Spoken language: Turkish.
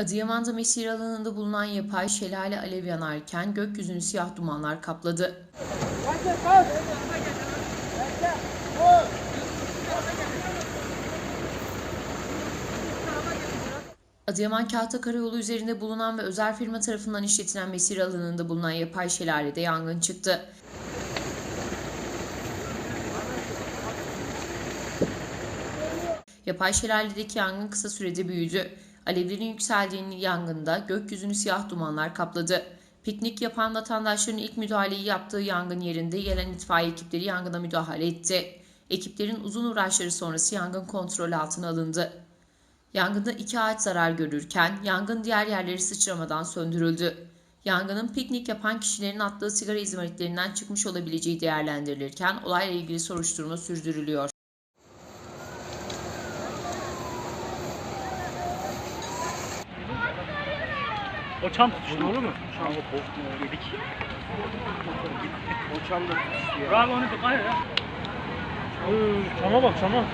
Adıyaman'da mesir alanında bulunan yapay şelale alev yanarken gökyüzünü siyah dumanlar kapladı. Adıyaman Kahta Karayolu üzerinde bulunan ve özel firma tarafından işletilen mesir alanında bulunan yapay şelalede yangın çıktı. Yapay şelaledeki yangın kısa sürede büyüdü. Alevlerin yükseldiğini yangında gökyüzünü siyah dumanlar kapladı. Piknik yapan vatandaşların ilk müdahaleyi yaptığı yangın yerinde gelen itfaiye ekipleri yangına müdahale etti. Ekiplerin uzun uğraşları sonrası yangın kontrol altına alındı. Yangında iki ağaç zarar görürken yangın diğer yerleri sıçramadan söndürüldü. Yangının piknik yapan kişilerin attığı sigara izmaritlerinden çıkmış olabileceği değerlendirilirken olayla ilgili soruşturma sürdürülüyor. O çam tutuştu olur mu? Çamı korkma yedik. O çam da tutuştu ya. Bravo onu dikkat et ya. Çama bak çama.